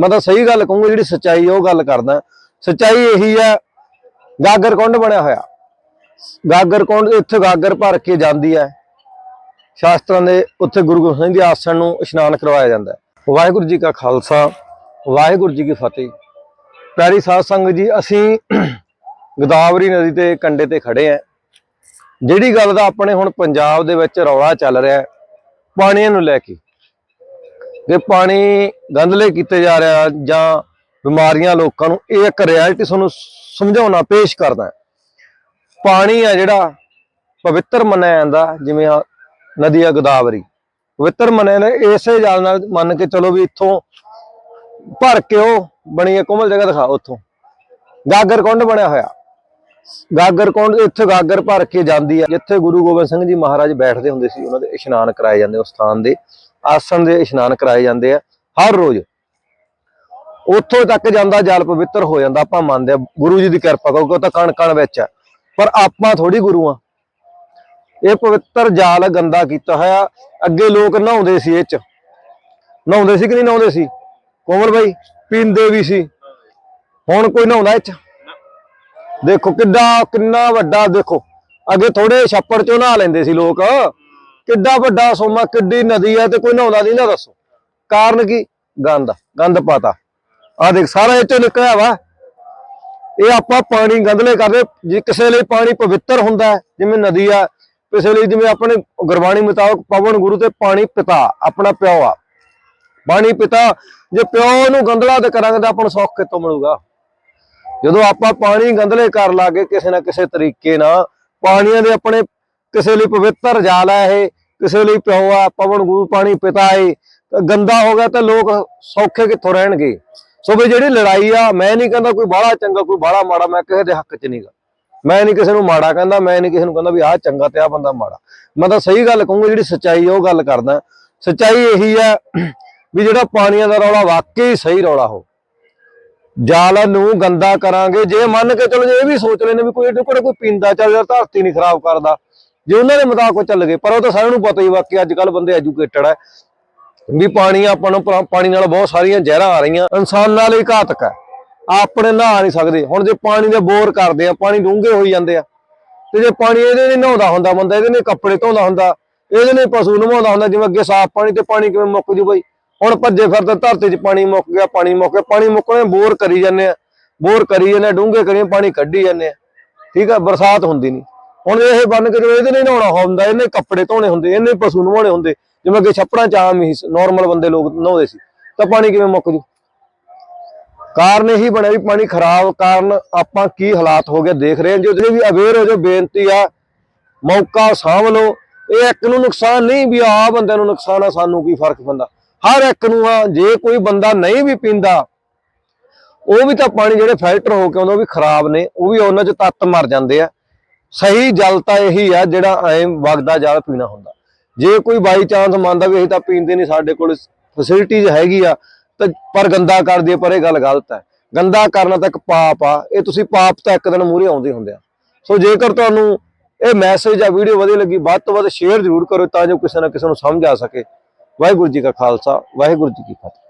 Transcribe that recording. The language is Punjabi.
ਮੈਂ ਤਾਂ ਸਹੀ ਗੱਲ ਕਹੂੰਗਾ ਜਿਹੜੀ ਸੱਚਾਈ ਹੈ ਉਹ ਗੱਲ ਕਰਦਾ। ਸੱਚਾਈ ਇਹੀ ਹੈ ਗਾਗਰ ਕੁੰਡ ਬਣਿਆ ਹੋਇਆ। ਗਾਗਰ ਕੁੰਡ ਇੱਥੇ ਗਾਗਰ ਭਰ ਕੇ ਜਾਂਦੀ ਹੈ ਸ਼ਾਸਤਰਾਂ ਦੇ ਉੱਥੇ ਗੁਰੂ ਗੋਬਿੰਦ ਸਿੰਘ ਦੇ ਆਸਣ ਨੂੰ ਇਸ਼ਨਾਨ ਕਰਵਾਇਆ ਜਾਂਦਾ ਹੈ। ਵਾਹਿਗੁਰੂ ਜੀ ਕਾ ਖਾਲਸਾ, ਵਾਹਿਗੁਰੂ ਜੀ ਕੀ ਫਤਿਹ। ਪਿਆਰੀ ਸਾਧ ਸੰਗਤ ਜੀ, ਅਸੀਂ ਗੋਦਾਵਰੀ ਨਦੀ ਦੇ ਕੰਢੇ ਤੇ ਖੜੇ ਆਂ। ਜਿਹੜੀ ਗੱਲ ਦਾ ਆਪਣੇ ਹੁਣ ਪੰਜਾਬ ਦੇ ਵਿੱਚ ਰੌਲਾ ਚੱਲ ਰਿਹਾ ਪਾਣੀਆਂ ਨੂੰ ਲੈ ਕੇ। ਕਿ ਪਾਣੀ ਗੰਦਲੇ ਕੀਤੇ ਜਾ ਰਿਹਾ ਜਾਂ ਬਿਮਾਰੀਆਂ ਲੋਕਾਂ ਨੂੰ, ਇਹ ਇੱਕ ਰਿਐਲਿਟੀ ਤੁਹਾਨੂੰ ਸਮਝਾਉਣਾ, ਪੇਸ਼ ਕਰਦਾ ਹਾਂ। ਪਾਣੀ ਆ ਜਿਹੜਾ ਪਵਿੱਤਰ ਮੰਨਿਆ ਜਾਂਦਾ ਜਿਵੇਂ ਆ ਨਦੀ ਆ ਗੋਦਾਵਰੀ। ਪਵਿੱਤਰ ਮੰਨਿਆ ਜਾਂਦਾ ਇਸੇ ਜਾਲ ਨਾਲ ਮੰਨ ਕੇ ਚਲੋ ਵੀ ਇੱਥੋਂ ਭਰ ਕੇ ਉਹ ਬਣੀ ਹੈ ਕੋਮਲ ਜਗ੍ਹਾ ਦਿਖਾ ਉੱਥੋਂ। ਗਾਗਰ ਕੁੰਡ ਬਣਿਆ ਹੋਇਆ। ਗਾਗਰ ਕੁੰਡ ਇੱਥੇ ਗਾਗਰ ਭਰ ਕੇ ਜਾਂਦੀ ਹੈ ਜਿੱਥੇ ਗੁਰੂ ਗੋਬਿੰਦ ਸਿੰਘ ਜੀ ਮਹਾਰਾਜ ਬੈਠਦੇ ਹੁੰਦੇ ਸੀ, ਉਹਨਾਂ ਦੇ ਇਸ਼ਨਾਨ ਕਰਾਏ ਜਾਂਦੇ ਉਸ ਸਥਾਨ ਦੇ। ਆਸਣ ਦੇ ਇਸ਼ਨਾਨ ਕਰਾਏ ਜਾਂਦੇ ਆ, ਹਰ ਰੋਜ਼। ਉੱਥੋਂ ਤੱਕ ਜਾਂਦਾ, ਜਲ ਪਵਿੱਤਰ ਹੋ ਜਾਂਦਾ, ਆਪਾਂ ਮੰਨਦੇ ਆ, ਗੁਰੂ ਜੀ ਦੀ ਕਿਰਪਾ ਕਿਉਂਕਿ ਉਹ ਤਾਂ ਕਣ ਕਣ ਵਿੱਚ ਆ। ਪਰ ਆਪਾਂ ਥੋੜੀ ਗੁਰੂ ਆ। ਇਹ ਪਵਿੱਤਰ ਜਾਲ ਗੰਦਾ ਕੀਤਾ ਹੋਇਆ, ਅੱਗੇ ਲੋਕ ਨਹਾਉਂਦੇ ਸੀ ਇਹ ਚ। ਨਹਾਉਂਦੇ ਸੀ ਕਿ ਨਹੀਂ ਨਹਾਉਂਦੇ ਸੀ? ਕੋਮਲ ਬਾਈ, ਪੀਂਦੇ ਵੀ ਸੀ। ਹੁਣ ਕੋਈ ਨਹਾਉਂਦਾ ਇਹ ਚ? ਦੇਖੋ ਕਿੱਡਾ, ਕਿੰਨਾ ਵੱਡਾ ਦੇਖੋ। ਅੱਗੇ ਥੋੜੇ ਛੱਪੜ ਚੋਂ ਨਹਾ ਲੈਂਦੇ ਸੀ ਲੋਕ। ਕਿੱਡਾ ਵੱਡਾ ਸੋਮਾ, ਕਿੱਡੀ ਨਦੀ ਹੈ ਤੇ ਕੋਈ ਨਹਾਉਂਦਾ ਨਹੀਂ ਨਾ ਦੱਸੋ। ਕਾਰਨ ਕੀ? ਗੰਦ ਗੰਦ ਪਾਤਾ। ਆ ਦੇਖ, ਸਾਰਾ ਇਹ ਚੋਂ ਨਿਕਲਿਆ ਵਾ। ਇਹ ਆਪਾਂ ਪਾਣੀ ਗੰਦਲੇ ਕਰਦੇ ਜੇ ਕਿਸੇ ਲਈ ਪਾਣੀ ਪਵਿੱਤਰ ਹੁੰਦਾ ਜਿਵੇਂ ਨਦੀ ਆ, ਕਿਸੇ ਲਈ ਜਿਵੇਂ ਆਪਣੇ ਗੁਰਬਾਣੀ ਮੁਤਾਬਕ ਪਵਨ ਗੁਰੂ ਤੇ ਪਾਣੀ ਪਿਤਾ, ਆਪਣਾ ਪਿਓ ਆ। ਪਾਣੀ ਪਿਤਾ, ਜੇ ਪਿਓ ਨੂੰ ਗੰਦਲਾ ਤੇ ਕਰਾਂਗੇ ਤਾਂ ਆਪਾਂ ਨੂੰ ਸੁੱਖ ਕਿੱਥੋਂ ਮਿਲੂਗਾ? ਜਦੋਂ ਆਪਾਂ ਪਾਣੀ ਗੰਦਲੇ ਕਰ ਲਾਗੇ ਕਿਸੇ ਨਾ ਕਿਸੇ ਤਰੀਕੇ ਨਾਲ, ਪਾਣੀਆਂ ਦੇ ਆਪਣੇ ਕਿਸੇ ਲਈ ਪਵਿੱਤਰ ਜਾਲ ਹੈ ਇਹ ਕਿਸੇ ਲਈ ਪਿਓ ਆ, ਪਵਨ ਗੁਰੂ ਪਾਣੀ ਪਿਤਾ ਏ, ਤਾਂ ਗੰਦਾ ਹੋ ਗਿਆ ਤਾਂ ਲੋਕ ਸੌਖੇ ਕਿੱਥੋਂ ਰਹਿਣਗੇ? ਸੋ ਵੀ ਜਿਹੜੀ ਲੜਾਈ ਆ, ਮੈਂ ਨਹੀਂ ਕਹਿੰਦਾ ਕੋਈ ਬਾਹਲਾ ਚੰਗਾ, ਕੋਈ ਬਾਹਲਾ ਮਾੜਾ, ਮੈਂ ਕਿਸੇ ਦੇ ਹੱਕ 'ਚ ਨਹੀਂਗਾ ਮੈਂ ਨਹੀਂ ਕਿਸੇ ਨੂੰ ਮਾੜਾ ਕਹਿੰਦਾ, ਮੈਂ ਨਹੀਂ ਕਿਸੇ ਨੂੰ ਕਹਿੰਦਾ ਵੀ ਆਹ ਚੰਗਾ ਤੇ ਆਹ ਬੰਦਾ ਮਾੜਾ। ਮੈਂ ਤਾਂ ਸਹੀ ਗੱਲ ਕਹੂੰਗਾ, ਜਿਹੜੀ ਸਚਾਈ ਆ, ਉਹ ਗੱਲ ਕਰਦਾ। ਸੱਚਾਈ ਇਹੀ ਆ ਵੀ ਜਿਹੜਾ ਪਾਣੀਆਂ ਦਾ ਰੌਲਾ ਵਾਕਈ ਸਹੀ ਰੌਲਾ ਹੋ। ਜਾਲ ਨੂੰ ਗੰਦਾ ਕਰਾਂਗੇ, ਜੇ ਮੰਨ ਕੇ ਚਲੋ, ਜੇ ਇਹ ਵੀ ਸੋਚ ਲੈਣੇ ਵੀ ਕੋਈ ਇਹਦੇ ਕੋਲ ਕੋਈ ਪੀਂਦਾ, ਚੱਲ ਯਾਰ ਧਰਤੀ ਨਹੀਂ ਖਰਾਬ ਕਰਦਾ। ਜੇ ਉਹਨਾਂ ਦੇ ਮੁਤਾਬਕ ਉਹ ਚੱਲ ਗਏ ਪਰ ਉਹ ਤਾਂ ਸਾਰਿਆਂ ਨੂੰ ਪਤਾ ਹੀ ਵਾਕਈ ਅੱਜ ਕੱਲ ਬੰਦੇ ਐਜੂਕੇਟਡ ਹੈ ਵੀ ਪਾਣੀ ਆਪਾਂ ਨੂੰ ਪਾਣੀ ਨਾਲ ਬਹੁਤ ਸਾਰੀਆਂ ਜ਼ਹਿਰਾਂ ਆ ਰਹੀਆਂ। ਇਨਸਾਨਾਂ ਲਈ ਘਾਤਕ ਹੈ ਆਪਣੇ ਨਹਾ ਨਹੀਂ ਸਕਦੇ। ਹੁਣ ਜੇ ਪਾਣੀ ਦੇ ਬੋਰ ਕਰਦੇ ਆ ਪਾਣੀ ਡੂੰਘੇ ਹੋਈ ਜਾਂਦੇ ਆ। ਤੇ ਜੇ ਪਾਣੀ ਇਹਦੇ ਨਹੀਂ ਨਹਾਉਂਦਾ ਹੁੰਦਾ ਬੰਦਾ ਇਹਦੇ ਨਹੀਂ ਕੱਪੜੇ ਧੋਂਦਾ ਹੁੰਦਾ ਇਹਦੇ ਨਹੀਂ ਪਸ਼ੂ ਨਵਾਉਂਦਾ ਹੁੰਦਾ ਜਿਵੇਂ ਅੱਗੇ ਸਾਫ਼ ਪਾਣੀ ਤੇ ਪਾਣੀ ਕਿਵੇਂ ਮੁੱਕ ਜੂ ਬਈ? ਹੁਣ ਭੱਜੇ ਫਿਰਦੇ ਧਰਤੀ 'ਚ ਪਾਣੀ ਮੁੱਕ ਗਿਆ ਪਾਣੀ ਮੁੱਕ ਗਿਆ ਪਾਣੀ ਮੁੱਕਣੇ ਬੋਰ ਕਰੀ ਜਾਂਦੇ ਆ। ਬੋਰ ਕਰੀ ਜਾਂਦੇ ਆ, ਡੂੰਘੇ ਕਰੀ ਪਾਣੀ ਕੱਢੀ ਜਾਂਦੇ ਆ। ਠੀਕ ਆ ਬਰਸਾਤ ਹੁੰਦੀ ਨਹੀਂ। ਹੁਣ ਇਹ ਬੰਨ ਕੇ ਇਹਦੇ ਨਹੀਂ ਨਹਾਉਣਾ ਹੁੰਦਾ, ਇਹਨੇ ਕੱਪੜੇ ਧੋਣੇ ਹੁੰਦੇ, ਇਹਨੇ ਪਸ਼ੂ ਨਹਾਉਣੇ ਹੁੰਦੇ, ਜਿਵੇਂ ਅੱਗੇ ਛੱਪੜਾਂ ਚ ਆਮ ਹੀ ਨਾਰਮਲ ਬੰਦੇ ਲੋਕ ਨਹਾਉਂਦੇ ਸੀ। ਤਾਂ ਪਾਣੀ ਕਿਵੇਂ ਮੁੱਕ ਜੂ? ਕਾਰਨ ਇਹੀ ਬਣਿਆ ਵੀ ਪਾਣੀ ਖਰਾਬ ਕਾਰਨ ਆਪਾਂ ਕੀ ਹਾਲਾਤ ਹੋ ਗਏ, ਦੇਖ ਰਹੇ ਹਾਂ। ਜੋ ਜਿਹੜੇ ਵੀ ਅਵੇਅਰ ਹੋ ਜੋ ਬੇਨਤੀ ਆ, ਮੌਕਾ ਸਾਂਭ ਲਓ। ਇਹ ਇੱਕ ਨੂੰ ਨੁਕਸਾਨ ਨਹੀਂ ਵੀ ਆ ਬੰਦੇ ਨੂੰ ਨੁਕਸਾਨ ਆ, ਸਾਨੂੰ ਕੀ ਫ਼ਰਕ ਪੈਂਦਾ? ਹਰ ਇੱਕ ਨੂੰ ਆ, ਜੇ ਕੋਈ ਬੰਦਾ ਨਹੀਂ ਵੀ ਪੀਂਦਾ, ਉਹ ਵੀ ਤਾਂ ਪਾਣੀ ਜਿਹੜੇ ਫਿਲਟਰ ਹੋ ਕੇ ਆਉਂਦੇ, ਉਹ ਵੀ ਖਰਾਬ ਨੇ, ਉਹ ਵੀ ਉਹਨਾਂ 'ਚ ਤੱਤ ਮਰ ਜਾਂਦੇ ਆ। ਸਹੀ ਜਲ ਤਾਂ ਇਹੀ ਆ ਜਿਹੜਾ ਐ ਵਗਦਾ ਜਲ ਪੀਣਾ ਹੁੰਦਾ। ਜੇ ਕੋਈ ਬਾਈ ਚਾਂਸ ਮੰਨਦਾ ਵੀ ਅਸੀਂ ਤਾਂ ਪੀਂਦੇ ਨਹੀਂ, ਸਾਡੇ ਕੋਲ ਫੈਸਿਲਿਟੀਜ਼ ਹੈਗੀ ਆ, ਤਾਂ ਪਰ ਗੰਦਾ ਕਰ ਪਰ ਇਹ ਗੱਲ ਗਲਤ ਹੈ ਗੰਦਾ ਕਰਨਾ ਤਾਂ ਇੱਕ ਪਾਪ ਆ, ਇਹ ਤੁਸੀਂ ਪਾਪ ਤਾਂ ਇੱਕ ਦਿਨ ਮੂਹਰੇ ਆਉਂਦੇ ਹੁੰਦੇ ਆ। ਸੋ ਜੇਕਰ ਤੁਹਾਨੂੰ ਇਹ ਮੈਸੇਜ ਜਾਂ ਵੀਡੀਓ ਵਧੀਆ ਲੱਗੀ, ਵੱਧ ਤੋਂ ਵੱਧ ਸ਼ੇਅਰ ਜ਼ਰੂਰ ਕਰੋ ਤਾਂ ਜੋ ਕਿਸੇ ਨਾ ਕਿਸੇ ਨੂੰ ਸਮਝ ਆ ਸਕੇ। ਵਾਹਿਗੁਰੂ ਜੀ ਕਾ ਖਾਲਸਾ, ਵਾਹਿਗੁਰੂ ਜੀ ਕੀ ਫਤਿਹ।